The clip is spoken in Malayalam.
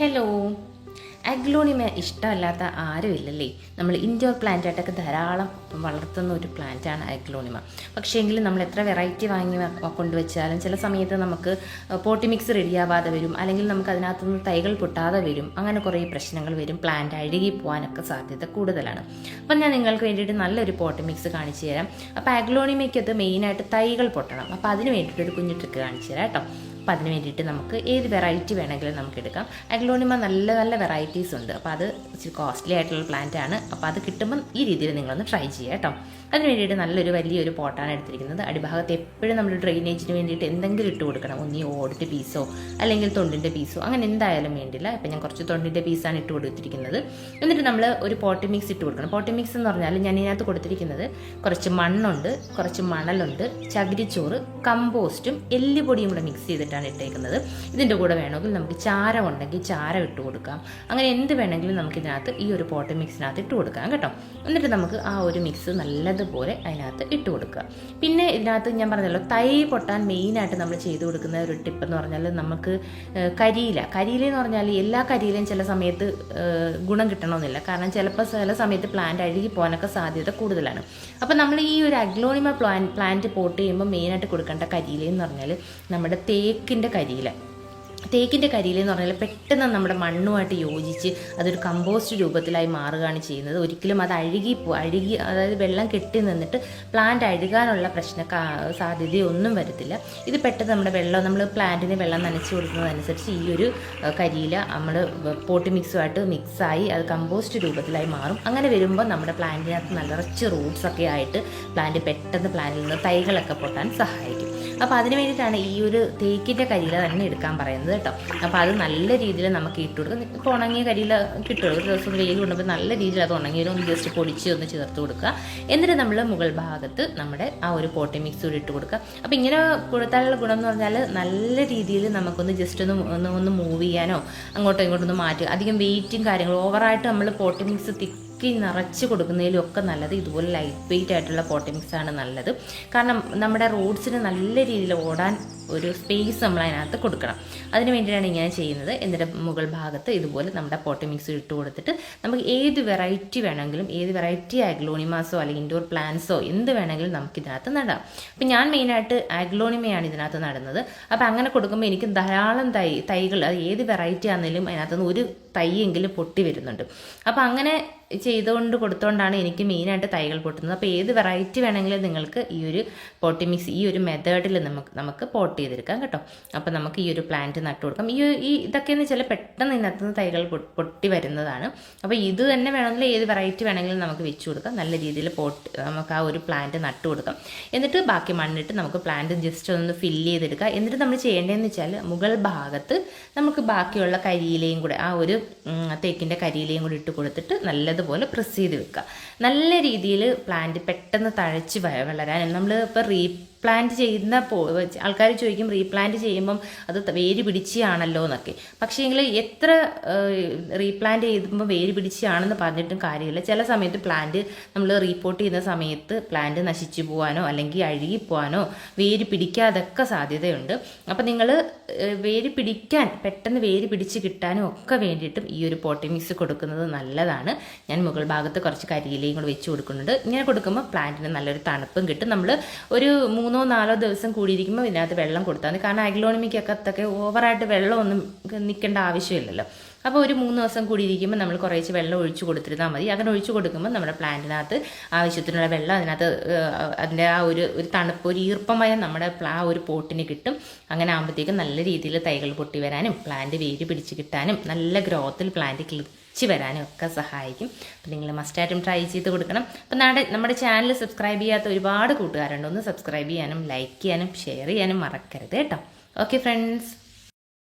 ഹലോ അഗ്ലോണിമ ഇഷ്ടമല്ലാത്ത ആരുമില്ലല്ലേ? നമ്മൾ ഇൻഡോർ പ്ലാന്റായിട്ടൊക്കെ ധാരാളം വളർത്തുന്ന ഒരു പ്ലാന്റാണ് അഗ്ലോണിമ. പക്ഷേ എങ്കിലും നമ്മൾ എത്ര വെറൈറ്റി വാങ്ങി കൊണ്ടുവച്ചാലും ചില സമയത്ത് നമുക്ക് പോട്ടി മിക്സ് റെഡിയാവാതെ വരും. അല്ലെങ്കിൽ നമുക്ക് അതിനകത്തുനിന്ന് തൈകൾ പൊട്ടാതെ വരും. അങ്ങനെ കുറേ പ്രശ്നങ്ങൾ വരും. പ്ലാന്റ് അഴുകി പോകാനൊക്കെ സാധ്യത കൂടുതലാണ്. അപ്പം ഞാൻ നിങ്ങൾക്ക് വേണ്ടിയിട്ട് നല്ലൊരു പോട്ടി മിക്സ് കാണിച്ചു തരാം. അപ്പോൾ അഗ്ലോണിമയ്ക്കത് മെയിനായിട്ട് തൈകൾ പൊട്ടണം. അപ്പോൾ അതിന് വേണ്ടിയിട്ടൊരു കുഞ്ഞു ട്രിക്ക് കാണിച്ചു തരാം കേട്ടോ. അപ്പോൾ അതിന് വേണ്ടിയിട്ട് നമുക്ക് ഏത് വെറൈറ്റി വേണമെങ്കിലും നമുക്ക് എടുക്കാം. അഗ്ലോണിമ നല്ല നല്ല വെറൈറ്റീസ് ഉണ്ട്. അപ്പോൾ അത് ഇച്ചിരി കോസ്റ്റ്ലി ആയിട്ടുള്ള പ്ലാന്റ് ആണ്. അപ്പോൾ അത് കിട്ടുമ്പം ഈ രീതിയിൽ നിങ്ങളൊന്ന് ട്രൈ ചെയ്യുക കേട്ടോ. അതിന് വേണ്ടിയിട്ട് നല്ലൊരു വലിയൊരു പോട്ടാണ് എടുത്തിരിക്കുന്നത്. അടിഭാഗത്ത് എപ്പോഴും നമ്മൾ ഡ്രെയിനേജിന് വേണ്ടിയിട്ട് എന്തെങ്കിലും ഇട്ട് കൊടുക്കണം. ഒന്നീ ഓടിന്റെ പീസോ അല്ലെങ്കിൽ തൊണ്ടിന്റെ പീസോ അങ്ങനെ എന്തായാലും വേണ്ടില്ല. ഇപ്പം ഞാൻ കുറച്ച് തൊണ്ടിന്റെ പീസാണ് ഇട്ട് കൊടുത്തിരിക്കുന്നത്. എന്നിട്ട് നമ്മൾ ഒരു പോട്ടി മിക്സ് ഇട്ട് കൊടുക്കണം. പോട്ടി മിക്സ് എന്ന് പറഞ്ഞാൽ ഞാൻ ഇതിനകത്ത് കൊടുത്തിരിക്കുന്നത് കുറച്ച് മണ്ണുണ്ട് കുറച്ച് മണലുണ്ട് ചകിരിച്ചോറ് കമ്പോസ്റ്റും എല്ലുപൊടിയും കൂടെ മിക്സ് ചെയ്തിട്ടാണ് ഇട്ടേക്കുന്നത്. ഇതിന്റെ കൂടെ വേണമെങ്കിൽ നമുക്ക് ചാരം ഉണ്ടെങ്കിൽ ചാരം ഇട്ട് കൊടുക്കാം. അങ്ങനെ എന്ത് വേണമെങ്കിലും നമുക്ക് ഇതിനകത്ത് ഈ ഒരു പോട്ടി മിക്സിനകത്ത് ഇട്ട് കൊടുക്കാം കേട്ടോ. എന്നിട്ട് നമുക്ക് ആ ഒരു മിക്സ് നല്ലതുപോലെ അതിനകത്ത് ഇട്ട് കൊടുക്കുക. പിന്നെ ഇതിനകത്ത് ഞാൻ പറഞ്ഞല്ലോ തൈ പൊട്ടാൻ മെയിനായിട്ട് നമ്മൾ ചെയ്തു കൊടുക്കുന്ന ഒരു ടിപ്പ് എന്ന് പറഞ്ഞാൽ നമുക്ക് കരിയില. കരിയില എന്ന് പറഞ്ഞാൽ എല്ലാ കരിയിലും ചില സമയത്ത് ഗുണം കിട്ടണമെന്നില്ല. കാരണം ചിലപ്പോൾ ചില സമയത്ത് പ്ലാന്റ് അഴുകി പോകാനൊക്കെ സാധ്യത കൂടുതലാണ്. അപ്പോൾ നമ്മൾ ഈ ഒരു അഗ്ലോണിമ പ്ലാൻ പ്ലാന്റ് പോട്ട് ചെയ്യുമ്പോൾ മെയിനായിട്ട് കൊടുക്കേണ്ട കരിയില എന്ന് പറഞ്ഞാൽ നമ്മുടെ തേക്കിന്റെ കരിയിൽ തേക്കിന്റെ കരിയില എന്ന് പറഞ്ഞാൽ പെട്ടെന്ന് നമ്മുടെ മണ്ണുമായിട്ട് യോജിച്ച് അതൊരു കമ്പോസ്റ്റ് രൂപത്തിലായി മാറുകയാണ് ചെയ്യുന്നത്. ഒരിക്കലും അത് അഴുകി അഴുകി അതായത് വെള്ളം കെട്ടി നിന്നിട്ട് പ്ലാന്റ് അഴുകാനുള്ള പ്രശ്ന സാധ്യതയൊന്നും വരത്തില്ല. ഇത് പെട്ടെന്ന് നമ്മുടെ വെള്ളം നമ്മൾ പ്ലാന്റിന് വെള്ളം നനച്ച് കൊടുക്കുന്നതനുസരിച്ച് ഈ ഒരു കരിയില നമ്മൾ പോട്ടി മിക്സുമായിട്ട് മിക്സായി അത് കമ്പോസ്റ്റ് രൂപത്തിലായി മാറും. അങ്ങനെ വരുമ്പോൾ നമ്മുടെ പ്ലാന്റിനകത്ത് നിറച്ച് റൂട്ട്സ് ഒക്കെ ആയിട്ട് പ്ലാന്റ് പെട്ടെന്ന് പ്ലാന്റിൽ നിന്ന് തൈകളൊക്കെ പൊട്ടാൻ സഹായിക്കും. അപ്പോൾ അതിന് വേണ്ടിയിട്ടാണ് ഈ ഒരു തേക്കിന്റെ കരിയില തന്നെ എടുക്കാൻ പറയുന്നത് കേട്ടോ. അപ്പോൾ അത് നല്ല രീതിയിൽ നമുക്ക് ഇട്ട് കൊടുക്കുക ഇപ്പോൾ ഉണങ്ങിയ കരിയില കിട്ടും. ഒരു ദിവസം വെയിൽ കൊണ്ടപ്പോൾ നല്ല രീതിയിൽ അത് ഉണങ്ങിയത് ഒന്ന് ജസ്റ്റ് പൊടിച്ച് ഒന്ന് ചേർത്ത് കൊടുക്കുക. എന്നിട്ട് നമ്മൾ മുകൾ ഭാഗത്ത് നമ്മുടെ ആ ഒരു പോട്ടി മിക്സ് കൂടി ഇട്ട് കൊടുക്കുക. അപ്പോൾ ഇങ്ങനെ കൊടുത്താലുള്ള ഗുണം എന്ന് പറഞ്ഞാൽ നല്ല രീതിയിൽ നമുക്കൊന്ന് ജസ്റ്റ് ഒന്ന് ഒന്ന് ഒന്ന് മൂവ് ചെയ്യാനോ അങ്ങോട്ടോ ഇങ്ങോട്ടോ ഒന്ന് മാറ്റുക. അധികം വെയിറ്റും കാര്യങ്ങളും ഓവറായിട്ട് നമ്മൾ പോട്ടി മിക്സ് തിക്ക് ഒക്കെ നിറച്ച് കൊടുക്കുന്നതിലും ഒക്കെ നല്ലത് ഇതുപോലെ ലൈറ്റ് വെയിറ്റ് ആയിട്ടുള്ള പോട്ടി ആണ് നല്ലത്. കാരണം നമ്മുടെ റോഡ്സിന് നല്ല രീതിയിൽ ഓടാൻ ഒരു സ്പേസ് നമ്മൾ അതിനകത്ത് കൊടുക്കണം. അതിന് വേണ്ടിയിട്ടാണ് ഇങ്ങനെ ചെയ്യുന്നത്. എന്നിട്ട് മുകൾ ഭാഗത്ത് ഇതുപോലെ നമ്മുടെ പോട്ടി മിക്സ് ഇട്ട് കൊടുത്തിട്ട് നമുക്ക് ഏത് വെറൈറ്റി വേണമെങ്കിലും ഏത് വെറൈറ്റി ആഗ്ലോണിമാസോ അല്ലെങ്കിൽ ഇൻഡോർ പ്ലാന്റ്സോ എന്ത് വേണമെങ്കിലും നമുക്ക് ഇതിനകത്ത് നടാം. അപ്പം ഞാൻ മെയിനായിട്ട് ആഗ്ലോണിമയാണ് ഇതിനകത്ത് നടുന്നത്. അപ്പം അങ്ങനെ കൊടുക്കുമ്പോൾ എനിക്ക് ധാരാളം തൈ തൈകൾ അത് ഏത് വെറൈറ്റി ആണെങ്കിലും അതിനകത്തുനിന്ന് ഒരു തൈയെങ്കിലും പൊട്ടി വരുന്നുണ്ട്. അപ്പം അങ്ങനെ ചെയ്തുകൊണ്ട് കൊടുത്തുകൊണ്ടാണ് എനിക്ക് മെയിനായിട്ട് തൈകൾ പൊട്ടുന്നത്. അപ്പോൾ ഏത് വെറൈറ്റി വേണമെങ്കിലും നിങ്ങൾക്ക് ഈ ഒരു പോട്ടി മിക്സ് ഈ ഒരു മെത്തേഡിൽ നമുക്ക് നമുക്ക് പോട്ട് ചെയ്തെടുക്കാം കേട്ടോ. അപ്പോൾ നമുക്ക് ഈ ഒരു പ്ലാന്റ് നട്ടു കൊടുക്കാം. ഈ ഈ ഇതൊക്കെയെന്ന് വെച്ചാൽ പെട്ടെന്ന് ഇതിനകത്തുനിന്ന് തൈകൾ പൊട്ടി വരുന്നതാണ്. അപ്പോൾ ഇത് തന്നെ വേണമെങ്കിൽ ഏത് വെറൈറ്റി വേണമെങ്കിലും നമുക്ക് വെച്ച് കൊടുക്കാം. നല്ല രീതിയിൽ പോട്ട് നമുക്ക് ആ ഒരു പ്ലാന്റ് നട്ടു കൊടുക്കാം. എന്നിട്ട് ബാക്കി മണ്ണിട്ട് നമുക്ക് പ്ലാന്റ് ജസ്റ്റ് ഒന്ന് ഫില്ല് ചെയ്തെടുക്കുക എന്നിട്ട് നമ്മൾ ചെയ്യേണ്ടതെന്ന് വെച്ചാൽ മുകൾ ഭാഗത്ത് നമുക്ക് ബാക്കിയുള്ള കരിയിലയും കൂടെ ആ ഒരു തേക്കിന്റെ കരിയിലയും കൂടി ഇട്ട് കൊടുത്തിട്ട് നല്ലതുപോലെ പ്രസ് ചെയ്ത് വെക്കുക. നല്ല രീതിയിൽ പ്ലാന്റ് പെട്ടെന്ന് തഴച്ച് വളരാൻ. നമ്മൾ ഇപ്പോൾ റീപ്ലാന്റ് ചെയ്യുന്ന ആൾക്കാർ ചോദിക്കും റീപ്ലാന്റ് ചെയ്യുമ്പം അത് വേര് പിടിച്ചാണല്ലോ എന്നൊക്കെ. പക്ഷേ എങ്കിൽ എത്ര റീപ്ലാന്റ് ചെയ്യുമ്പോൾ വേര് പിടിച്ചാണെന്ന് പറഞ്ഞിട്ടും കാര്യമില്ല. ചില സമയത്ത് പ്ലാന്റ് നമ്മൾ റീപ്പോർട്ട് ചെയ്യുന്ന സമയത്ത് പ്ലാന്റ് നശിച്ചു പോകാനോ അല്ലെങ്കിൽ അഴുകി പോകാനോ വേര് പിടിക്കാതൊക്കെ സാധ്യതയുണ്ട്. അപ്പം നിങ്ങൾ വേര് പിടിക്കാൻ പെട്ടെന്ന് വേര് പിടിച്ച് കിട്ടാനും ഒക്കെ വേണ്ടിയിട്ടും ഈ ഒരു പോട്ടി മിക്സ് കൊടുക്കുന്നത് നല്ലതാണ്. ഞാൻ മുകൾ ഭാഗത്ത് കുറച്ച് കരിയിലയും കൂടെ വെച്ച് കൊടുക്കുന്നുണ്ട്. ഇങ്ങനെ കൊടുക്കുമ്പോൾ പ്ലാന്റിന് നല്ലൊരു തണുപ്പും കിട്ടും. നമ്മൾ ഒരു മൂന്നോ നാലോ ദിവസം കൂടിയിരിക്കുമ്പോൾ ഇതിനകത്ത് വെള്ളം കൊടുത്താൽ മതി. കാരണം അഗ്ലോണിമിക്കകത്തൊക്കെ ഓവറായിട്ട് വെള്ളമൊന്നും നിൽക്കേണ്ട ആവശ്യമില്ലല്ലോ. അപ്പോൾ ഒരു മൂന്ന് ദിവസം കൂടി ഇരിക്കുമ്പോൾ നമ്മൾ കുറേശ്ശെ വെള്ളം ഒഴിച്ചു കൊടുത്തിരുന്നാൽ മതി. അങ്ങനെ ഒഴിച്ചു കൊടുക്കുമ്പോൾ നമ്മുടെ പ്ലാന്റിനകത്ത് ആവശ്യത്തിനുള്ള വെള്ളം അതിനകത്ത് അതിന്റെ ആ ഒരു ഒരു തണുപ്പ് ഒരു ഈർപ്പമായ നമ്മുടെ ആ ഒരു പോട്ടിന് കിട്ടും. അങ്ങനെ ആകുമ്പോഴത്തേക്കും നല്ല രീതിയിൽ തൈകൾ പൊട്ടി വരാനും പ്ലാന്റ് വേര് പിടിച്ച് കിട്ടാനും നല്ല ഗ്രോത്തിൽ പ്ലാന്റ് കിളിച്ച് വരാനും ഒക്കെ സഹായിക്കും. അപ്പം നിങ്ങൾ മസ്റ്റായിട്ടും ട്രൈ ചെയ്ത് കൊടുക്കണം. അപ്പം നമ്മുടെ നമ്മുടെ ചാനൽ സബ്സ്ക്രൈബ് ചെയ്യാത്ത ഒരുപാട് കൂട്ടുകാരുണ്ട്. ഒന്ന് സബ്സ്ക്രൈബ് ചെയ്യാനും ലൈക്ക് ചെയ്യാനും ഷെയർ ചെയ്യാനും മറക്കരുത് കേട്ടോ. Okay friends